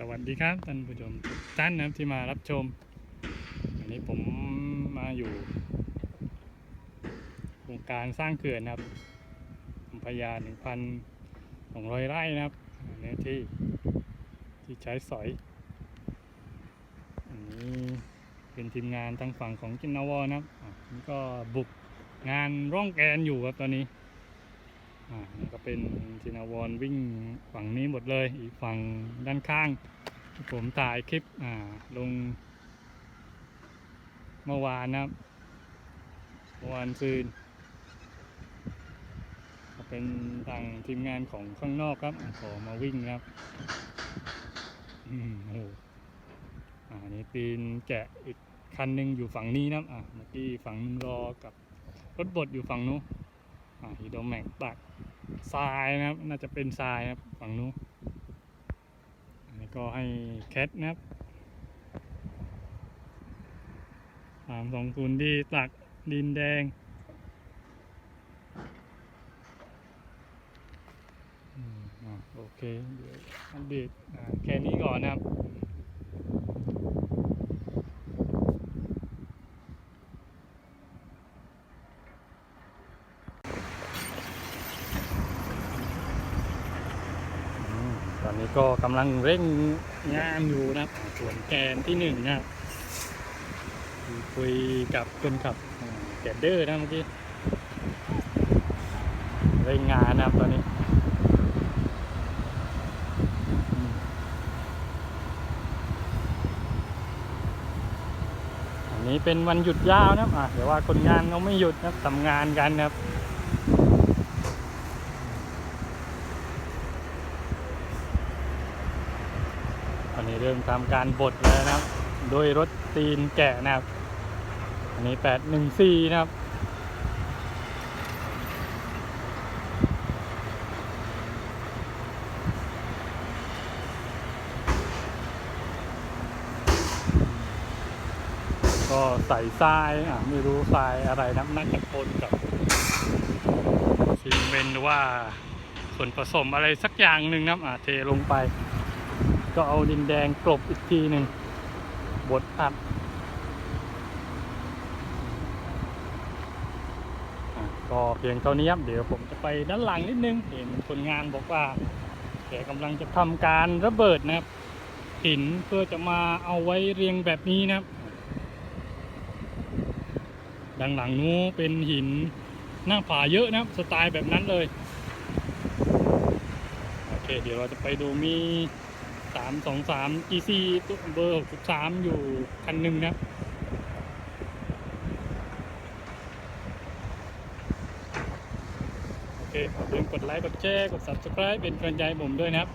สวัสดีครับท่านผู้ชมทุกท่านนะครับที่มารับชม วันนี้ผมมาอยู่โครงการสร้างเขื่อนนะครับพยาหนึ่งพันสองร้อยไร่นะครับเนื้อที่ที่ใช้สอยอันนี้เป็นทีมงานทางฝั่งของจินนาวอนะครับนี่ก็บุกงานร่องแกนอยู่ครับตอนนี้ อ่านี่ก็เป็นจินาวรวิ่งฝั่งนี้หมดเลย อีกฝั่งด้านข้าง ผมถ่ายคลิปอ่าลงเมื่อวานนะครับเมื่อวานซืนก็เป็นทางทีมงานของข้างนอกครับ ขอมาวิ่งครับ อืมโอ้โหอ่าอันนี้ปีนแกะอีกคันหนึ่งอยู่ฝั่งนี้นะอ่าเมื่อกี้ฝั่งนึงรอกับรถบดอยู่ฝั่งนู้น ฮีโดแม็กตักทรายนะครับ น่าจะเป็นทรายครับฝั่งนู้นอันนี้ก็ให้แคทนะครับสามสองศูนย์ดีตักดินแดงอืมอะโอเค เดี๋ยวอัปเดตอ่าแค่นี้ก่อนนะครับ อืมตอนนี้ก็กำลังเร่งงานอยู่นะครับส่วนแกนที่หนึ่งนะครับคุยกับคนขับแกนเดอร์นะเมื่อกี้เร่งงานนะครับตอนนี้อันนี้เป็นวันหยุดยาวนะครับเดี๋ยวว่าคนงานเขาไม่หยุดนะครับทำงานกันนะครับ นี้เริ่มทำการบดแล้วนะครับ โดยรถตีนแกะนะครับ อันนี้814นะครับก็ใส่ทรายอะไม่รู้ทรายอะไรนะน่าจะปนกับซีเมนต์หรือว่าส่วนผสมอะไรสักอย่างหนึ่งนะครับอะเทลงไป ก็เอาดินแดงกลบอีกทีหนึ่งบดอัดก็เพียงเท่านี้ครับเดี๋ยวผมจะไปด้านหลังนิดนึง เห็นคนงานบอกว่าแกกำลังจะทำการระเบิดนะครับหินเพื่อจะมาเอาไว้เรียงแบบนี้นะครับดังหลังนู้เป็นหินหน้าผาเยอะนะครับสไตล์แบบนั้นเลย โอเค เดี๋ยวเราจะไปดูมี สามสองสาม GC เบอร์หกสิบสามอยู่คันหนึ่งนะโอเคอย่าลืมกดไลค์ กดแชร์ กด subscribe เป็นกำลังใจห้ผมด้วยนะครับ